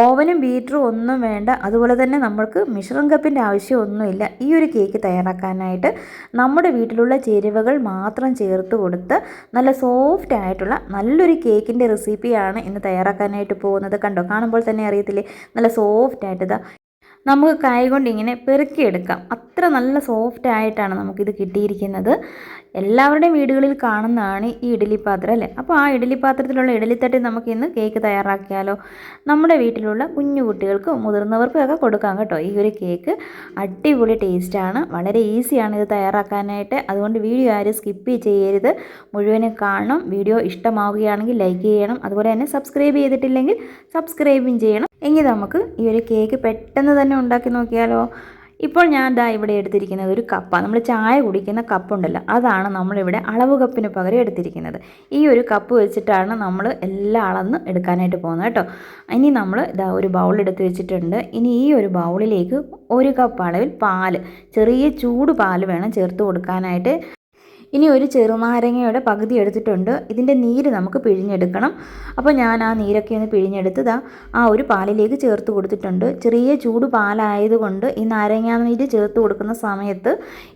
ഓവനും ബീറ്ററും ഒന്നും വേണ്ട. അതുപോലെ തന്നെ നമ്മൾക്ക് മിശ്രം കപ്പിന്റെ ആവശ്യമൊന്നുമില്ല. ഈ ഒരു കേക്ക് തയ്യാറാക്കാനായിട്ട് നമ്മുടെ വീട്ടിലുള്ള ചേരുവകൾ മാത്രം ചേർത്ത് കൊടുത്ത് നല്ല സോഫ്റ്റ് ആയിട്ടുള്ള നല്ലൊരു കേക്കിന്റെ റെസിപ്പിയാണ് ഇന്ന് തയ്യാറാക്കാനായിട്ട് പോകുന്നത്. കണ്ടോ? കാണുമ്പോൾ തന്നെ അറിയത്തില്ലേ? നല്ല സോഫ്റ്റ് ആയിട്ട് നമുക്ക് കൈ കൊണ്ട് ഇങ്ങനെ പെറുക്കിയെടുക്കാം. അത്ര നല്ല സോഫ്റ്റ് ആയിട്ടാണ് നമുക്കിത് കിട്ടിയിരിക്കുന്നത്. എല്ലാവരുടെയും വീടുകളിൽ കാണുന്നതാണ് ഈ ഇഡലി പാത്രം അല്ലേ? അപ്പോൾ ആ ഇഡലി പാത്രത്തിലുള്ള ഇഡലിത്തട്ടി നമുക്ക് ഇന്ന് കേക്ക് തയ്യാറാക്കിയാലോ? നമ്മുടെ വീട്ടിലുള്ള കുഞ്ഞു കുട്ടികൾക്കും മുതിർന്നവർക്കും ഒക്കെ കൊടുക്കാം കേട്ടോ. ഈ ഒരു കേക്ക് അടിപൊളി ടേസ്റ്റാണ് വളരെ ഈസിയാണ് ഇത് തയ്യാറാക്കാനായിട്ട്. അതുകൊണ്ട് വീഡിയോ ആരും സ്കിപ്പ് ചെയ്യരുത്. മുഴുവനും കാണണം. വീഡിയോ ഇഷ്ടമാവുകയാണെങ്കിൽ ലൈക്ക് ചെയ്യണം. അതുപോലെ തന്നെ സബ്സ്ക്രൈബ് ചെയ്തിട്ടില്ലെങ്കിൽ സബ്സ്ക്രൈബും ചെയ്യണം. എങ്കിൽ നമുക്ക് ഈ ഒരു കേക്ക് പെട്ടെന്ന് തന്നെ ഉണ്ടാക്കി നോക്കിയാലോ? ഇപ്പോൾ ഞാൻ ദാ ഇവിടെ എടുത്തിരിക്കുന്നത് ഒരു കപ്പ. നമ്മൾ ചായ കുടിക്കുന്ന കപ്പുണ്ടല്ലോ അതാണ് നമ്മളിവിടെ അളവ് കപ്പിന് പകരം എടുത്തിരിക്കുന്നത്. ഈ ഒരു കപ്പ് വെച്ചിട്ടാണ് നമ്മൾ എല്ലാം അളന്ന് എടുക്കാനായിട്ട് പോകുന്നത് കേട്ടോ. ഇനി നമ്മൾ ഇതാ ഒരു ബൗൾ എടുത്ത് വെച്ചിട്ടുണ്ട്. ഇനി ഈ ഒരു ബൗളിലേക്ക് ഒരു കപ്പ് അളവിൽ പാൽ ചെറിയ ചൂട് പാൽ വേണം ചേർത്ത് കൊടുക്കാനായിട്ട്. ഇനി ഒരു ചെറുനാരങ്ങയുടെ പകുതി എടുത്തിട്ടുണ്ട്. ഇതിന്റെ നീര് നമുക്ക് പിഴിഞ്ഞെടുക്കണം. അപ്പോൾ ഞാൻ ആ നീരൊക്കെ ഒന്ന് പിഴിഞ്ഞെടുത്ത് ദാ ആ ഒരു പാലിലേക്ക് ചേർത്ത് കൊടുത്തിട്ടുണ്ട്. ചെറിയ ചൂട് പാലായതുകൊണ്ട് ഈ നാരങ്ങ നീര് ചേർത്ത് കൊടുക്കുന്ന സമയത്ത്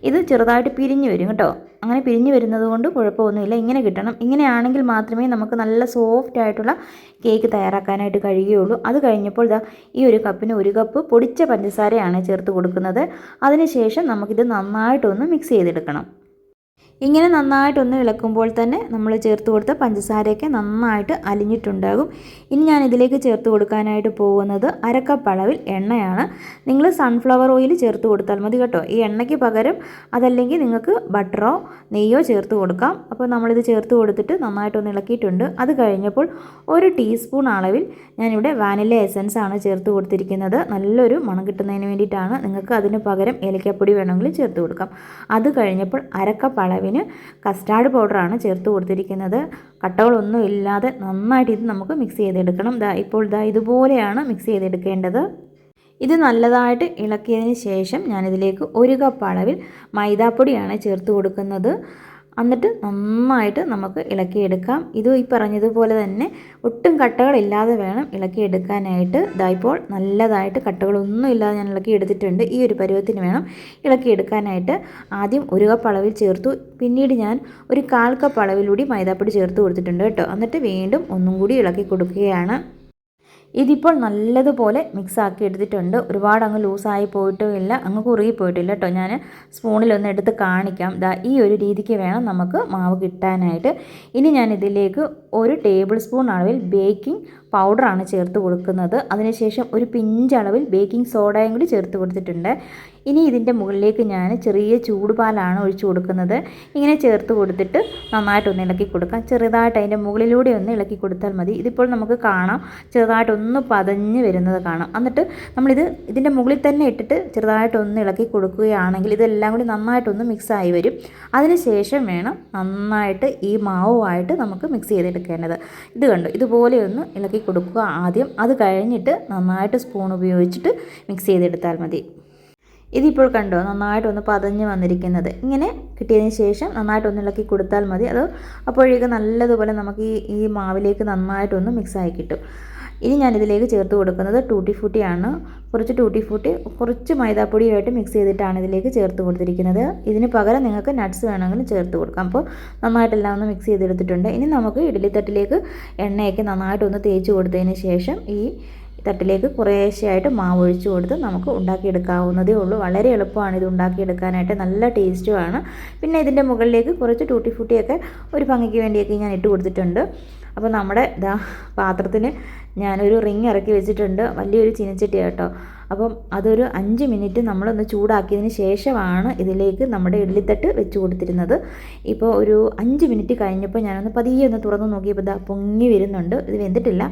ഇത് ചെറുതായിട്ട് പിരിഞ്ഞു വരും കേട്ടോ. അങ്ങനെ പിരിഞ്ഞു വരുന്നത് കൊണ്ട് കുഴപ്പമൊന്നുമില്ല. ഇങ്ങനെ കിട്ടണം. ഇങ്ങനെയാണെങ്കിൽ മാത്രമേ നമുക്ക് നല്ല സോഫ്റ്റ് ആയിട്ടുള്ള കേക്ക് തയ്യാറാക്കാനായിട്ട് കഴിയുകയുള്ളൂ. അത് കഴിഞ്ഞപ്പോൾ ഇതാ ഈ ഒരു കപ്പിന് ഒരു കപ്പ് പൊടിച്ച പഞ്ചസാരയാണ് ചേർത്ത് കൊടുക്കുന്നത്. അതിനുശേഷം നമുക്കിത് നന്നായിട്ടൊന്ന് മിക്സ് ചെയ്തെടുക്കണം. ഇങ്ങനെ നന്നായിട്ടൊന്ന് ഇളക്കുമ്പോൾ തന്നെ നമ്മൾ ചേർത്ത് കൊടുത്ത പഞ്ചസാരയൊക്കെ നന്നായിട്ട് അലിഞ്ഞിട്ടുണ്ടാകും. ഇനി ഞാൻ ഇതിലേക്ക് ചേർത്ത് കൊടുക്കാനായിട്ട് പോകുന്നത് അരക്കപ്പ് അളവിൽ എണ്ണയാണ്. നിങ്ങൾ സൺഫ്ലവർ ഓയിൽ ചേർത്ത് കൊടുത്താൽ മതി കേട്ടോ. ഈ എണ്ണയ്ക്ക് പകരം അതല്ലെങ്കിൽ നിങ്ങൾക്ക് ബട്ടറോ നെയ്യോ ചേർത്ത് കൊടുക്കാം. അപ്പോൾ നമ്മളിത് ചേർത്ത് കൊടുത്തിട്ട് നന്നായിട്ടൊന്ന് ഇളക്കിയിട്ടുണ്ട്. അത് കഴിഞ്ഞപ്പോൾ ഒരു ടീസ്പൂൺ അളവിൽ ഞാനിവിടെ വാനില എസൻസ് ആണ് ചേർത്ത് കൊടുത്തിരിക്കുന്നത്. നല്ലൊരു മണം കിട്ടുന്നതിന് വേണ്ടിയിട്ടാണ് നിങ്ങൾക്ക് അതിന് പകരം ഏലക്കപ്പൊടി വേണമെങ്കിൽ ചേർത്ത് കൊടുക്കാം. അത് കഴിഞ്ഞപ്പോൾ അരക്കപ്പ് അളവിൽ അളവിന് കസ്റ്റാർഡ് പൗഡറാണ് ചേർത്ത് കൊടുത്തിരിക്കുന്നത്. കട്ടകളൊന്നും ഇല്ലാതെ നന്നായിട്ട് ഇത് നമുക്ക് മിക്സ് ചെയ്തെടുക്കണം. ദാ ഇപ്പോൾ ദാ ഇതുപോലെയാണ് മിക്സ് ചെയ്തെടുക്കേണ്ടത്. ഇത് നല്ലതായിട്ട് ഇളക്കിയതിന് ശേഷം ഞാനിതിലേക്ക് ഒരു കപ്പ് അളവിൽ മൈദാപ്പൊടിയാണ് ചേർത്ത് കൊടുക്കുന്നത്. എന്നിട്ട് നന്നായിട്ട് നമുക്ക് ഇളക്കിയെടുക്കാം. ഇത് ഈ പറഞ്ഞതുപോലെ തന്നെ ഒട്ടും കട്ടകളില്ലാതെ വേണം ഇളക്കിയെടുക്കാനായിട്ട്. ഇതായിപ്പോൾ നല്ലതായിട്ട് കട്ടകളൊന്നും ഇല്ലാതെ ഞാൻ ഇളക്കി എടുത്തിട്ടുണ്ട് ഈ ഒരു പരുവത്തിന് വേണം ഇളക്കിയെടുക്കാനായിട്ട്. ആദ്യം ഒരു കപ്പ് അളവിൽ ചേർത്തു. പിന്നീട് ഞാൻ ഒരു കാൽ കപ്പ് അളവിലൂടി മൈദാപ്പൊടി ചേർത്ത് കൊടുത്തിട്ടുണ്ട് കേട്ടോ. എന്നിട്ട് വീണ്ടും ഒന്നും കൂടി ഇളക്കി കൊടുക്കുകയാണ്. ഇതിപ്പോൾ നല്ലതുപോലെ മിക്സ് ആക്കി എടുത്തിട്ടുണ്ട്. ഒരുപാട് അങ്ങ് ലൂസായി പോയിട്ടും ഇല്ല അങ്ങ് കുറുകി പോയിട്ടില്ല കേട്ടോ. ഞാൻ സ്പൂണിലൊന്ന് എടുത്ത് കാണിക്കാം. ദാ ഈ ഒരു രീതിക്ക് വേണം നമുക്ക് മാവ് കിട്ടാനായിട്ട്. ഇനി ഞാൻ ഇതിലേക്ക് ഒരു ടേബിൾ സ്പൂൺ അളവിൽ ബേക്കിംഗ് പൗഡറാണ് ചേർത്ത് കൊടുക്കുന്നത്. അതിനുശേഷം ഒരു പിഞ്ചളവിൽ ബേക്കിംഗ് സോഡയും കൂടി ചേർത്ത് കൊടുത്തിട്ടുണ്ട്. ഇനി ഇതിന്റെ മുകളിലേക്ക് ഞാൻ ചെറിയ ചൂടുപാലാണ് ഒഴിച്ചു കൊടുക്കുന്നത്. ഇങ്ങനെ ചേർത്ത് കൊടുത്തിട്ട് നന്നായിട്ടൊന്ന് ഇളക്കി കൊടുക്കാം. ചെറുതായിട്ട് അതിന്റെ മുകളിലൂടെ ഒന്ന് ഇളക്കി കൊടുത്താൽ മതി. ഇതിപ്പോൾ നമുക്ക് കാണാം. ചെറുതായിട്ടൊന്ന് പതഞ്ഞ് വരുന്നത് കാണാം. എന്നിട്ട് നമ്മളിത് ഇതിന്റെ മുകളിൽ തന്നെ ഇട്ടിട്ട് ചെറുതായിട്ടൊന്ന് ഇളക്കി കൊടുക്കുകയാണെങ്കിൽ ഇതെല്ലാം കൂടി നന്നായിട്ടൊന്ന് മിക്സായി വരും. അതിനുശേഷം വേണം നന്നായിട്ട് ഈ മാവുമായിട്ട് നമുക്ക് മിക്സ് ചെയ്തെടുക്കേണ്ടത്. ഇത് കണ്ടു? ഇതുപോലെ ഒന്ന് ഇളക്കി കൊടുക്കുക ആദ്യം. അത് കഴിഞ്ഞിട്ട് നന്നായിട്ട് സ്പൂൺ ഉപയോഗിച്ചിട്ട് മിക്സ് ചെയ്തെടുത്താൽ മതി. ഇതിപ്പോൾ കണ്ടോ നന്നായിട്ടൊന്ന് പതഞ്ഞ് വന്നിരിക്കുന്നത്. ഇങ്ങനെ കിട്ടിയതിന് ശേഷം നന്നായിട്ടൊന്ന് ഇളക്കി കൊടുത്താൽ മതി. അത് അപ്പോഴേക്ക് നല്ലതുപോലെ നമുക്ക് ഈ ഈ മാവിലേക്ക് നന്നായിട്ടൊന്ന് മിക്സായി കിട്ടും. ഇനി ഞാനിതിലേക്ക് ചേർത്ത് കൊടുക്കുന്നത് ടൂട്ടി ഫ്രൂട്ടിയാണ് കുറച്ച് ടൂട്ടി ഫ്രൂട്ടി കുറച്ച് മൈദാപ്പൊടിയുമായിട്ട് മിക്സ് ചെയ്തിട്ടാണ് ഇതിലേക്ക് ചേർത്ത് കൊടുത്തിരിക്കുന്നത്. ഇതിന് പകരം നിങ്ങൾക്ക് നട്ട്സ് വേണമെങ്കിലും ചേർത്ത് കൊടുക്കാം. അപ്പോൾ നന്നായിട്ടെല്ലാം ഒന്ന് മിക്സ് ചെയ്തെടുത്തിട്ടുണ്ട്. ഇനി നമുക്ക് ഇഡ്ഡലി തട്ടിലേക്ക് എണ്ണയൊക്കെ നന്നായിട്ടൊന്ന് തേച്ച് കൊടുത്തതിന് ശേഷം ഈ തട്ടിലേക്ക് കുറേശ്ശെയായിട്ട് മാവ് ഒഴിച്ച് കൊടുത്ത് നമുക്ക് ഉണ്ടാക്കിയെടുക്കാവുന്നതേ ഉള്ളൂ. വളരെ എളുപ്പമാണ് ഇത് ഉണ്ടാക്കിയെടുക്കാനായിട്ട്. നല്ല ടേസ്റ്റുമാണ്. പിന്നെ ഇതിന്റെ മുകളിലേക്ക് കുറച്ച് ടൂട്ടി ഫുട്ടിയൊക്കെ ഒരു ഭംഗിക്ക് വേണ്ടിയൊക്കെ ഞാൻ ഇട്ട് കൊടുത്തിട്ടുണ്ട്. അപ്പോൾ നമ്മുടെ ഇതാ പാത്രത്തിന് ഞാനൊരു റിങ് ഇറക്കി വെച്ചിട്ടുണ്ട്. വലിയൊരു ചീനച്ചട്ടി കേട്ടോ അപ്പം അതൊരു അഞ്ച് മിനിറ്റ് നമ്മളൊന്ന് ചൂടാക്കിയതിന് ശേഷമാണ് ഇതിലേക്ക് നമ്മുടെ ഇഡ്ലിത്തട്ട് വെച്ച് കൊടുത്തിരുന്നത്. ഇപ്പോൾ ഒരു അഞ്ച് മിനിറ്റ് കഴിഞ്ഞപ്പോൾ ഞാനൊന്ന് പതിയെ ഒന്ന് തുറന്ന് നോക്കിയപ്പോൾ ഇതാ പൊങ്ങി വരുന്നുണ്ട്. ഇത് വെന്തിട്ടില്ല.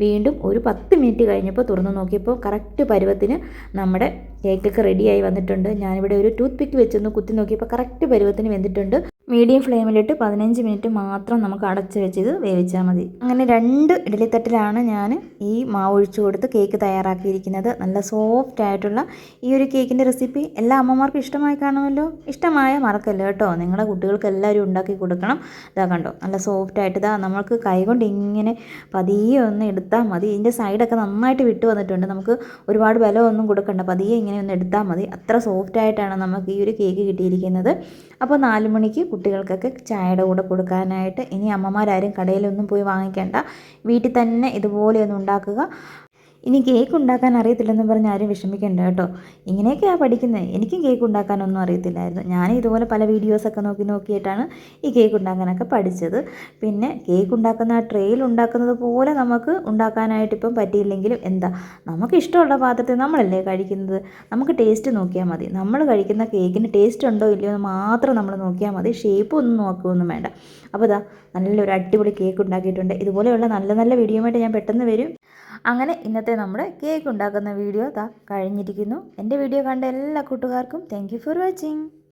വീണ്ടും ഒരു പത്ത് മിനിറ്റ് കഴിഞ്ഞപ്പോൾ തുറന്ന് നോക്കിയപ്പോൾ കറക്റ്റ് പരുവത്തിന് നമ്മുടെ കേക്കൊക്കെ റെഡിയായി വന്നിട്ടുണ്ട്. ഞാനിവിടെ ഒരു ടൂത്ത് പിക്ക് വെച്ചൊന്ന് കുത്തി നോക്കിയപ്പോൾ കറക്റ്റ് പരുവത്തിന് വെന്തിട്ടുണ്ട്. മീഡിയം ഫ്ലെയിമിലിട്ട് പതിനഞ്ച് മിനിറ്റ് മാത്രം നമുക്ക് അടച്ച് ഇത് വേവിച്ചാൽ മതി. അങ്ങനെ രണ്ട് ഇഡലിത്തട്ടിലാണ് ഞാൻ ഈ മാവ് ഒഴിച്ചു കൊടുത്ത് കേക്ക് തയ്യാറാക്കിയിരിക്കുന്നത്. നല്ല സോഫ്റ്റ് ആയിട്ടുള്ള ഈ ഒരു കേക്കിന്റെ റെസിപ്പി എല്ലാ അമ്മമാർക്കും ഇഷ്ടമായി കാണുമല്ലോ? ഇഷ്ടമായ മറക്കല്ലോ കേട്ടോ? നിങ്ങളുടെ കുട്ടികൾക്ക് എല്ലാവരും ഉണ്ടാക്കി കൊടുക്കണം. ഇതാ കണ്ടോ? നല്ല സോഫ്റ്റ് ആയിട്ട് ഇതാ നമ്മൾക്ക് കൈകൊണ്ട് ഇങ്ങനെ പതിയെ ഒന്ന് എടുത്താൽ മതി. ഇതിന്റെ സൈഡൊക്കെ നന്നായിട്ട് വിട്ടു വന്നിട്ടുണ്ട്. നമുക്ക് ഒരുപാട് ബലമൊന്നും കൊടുക്കണ്ട. പതിയെ ഇങ്ങനെ ഒന്ന് എടുത്താൽ മതി. അത്ര സോഫ്റ്റ് ആയിട്ടാണ് നമുക്ക് ഈ ഒരു കേക്ക് കിട്ടിയിരിക്കുന്നത്. അപ്പോൾ നാല് മണിക്ക് കുട്ടികൾക്കൊക്കെ ചായയുടെ കൂടെ കൊടുക്കാനായിട്ട് ഇനി അമ്മമാരാരും കടയിലൊന്നും പോയി വാങ്ങിക്കേണ്ട. വീട്ടിൽ തന്നെ ഇതുപോലെ ഒന്ന് ഉണ്ടാക്കുക. ഇനി കേക്ക് ഉണ്ടാക്കാൻ അറിയത്തില്ലെന്ന് പറഞ്ഞ് ആരും വിഷമിക്കേണ്ട കേട്ടോ. ഇങ്ങനെയൊക്കെയാണ് പഠിക്കുന്നത് എനിക്കും കേക്ക് ഉണ്ടാക്കാനൊന്നും അറിയത്തില്ലായിരുന്നു. ഞാൻ ഇതുപോലെ പല വീഡിയോസൊക്കെ നോക്കി നോക്കിയിട്ടാണ് ഈ കേക്ക് ഉണ്ടാക്കാനൊക്കെ പഠിച്ചത്. പിന്നെ കേക്ക് ഉണ്ടാക്കുന്ന ആ ട്രെയിൽ ഉണ്ടാക്കുന്നത് പോലെ നമുക്ക് ഉണ്ടാക്കാനായിട്ട് ഇപ്പം പറ്റിയില്ലെങ്കിലും എന്താ? നമുക്ക് ഇഷ്ടമുള്ള പാത്രത്തിൽ നമ്മളല്ലേ കഴിക്കുന്നത്? നമുക്ക് ടേസ്റ്റ് നോക്കിയാൽ മതി. നമ്മൾ കഴിക്കുന്ന കേക്കിന് ടേസ്റ്റ് ഉണ്ടോ ഇല്ലയോ എന്ന് മാത്രം നമ്മൾ നോക്കിയാൽ മതി. ഷേപ്പ് ഒന്നും നോക്കുകയൊന്നും വേണ്ട. അപ്പോൾ ഇതാ നല്ലൊരു അടിപൊളി കേക്ക് ഉണ്ടാക്കിയിട്ടുണ്ട്. ഇതുപോലെയുള്ള നല്ല നല്ല വീഡിയോയുമായിട്ട് ഞാൻ പെട്ടെന്ന് വരും. അങ്ങനെ ഇന്നത്തെ നമ്മുടെ കേക്ക് ഉണ്ടാക്കുന്ന വീഡിയോ ദാ കഴിഞ്ഞിരിക്കുന്നു. എന്റെ വീഡിയോ കണ്ട എല്ലാ കൂട്ടുകാർക്കും താങ്ക് ഫോർ വാച്ചിങ്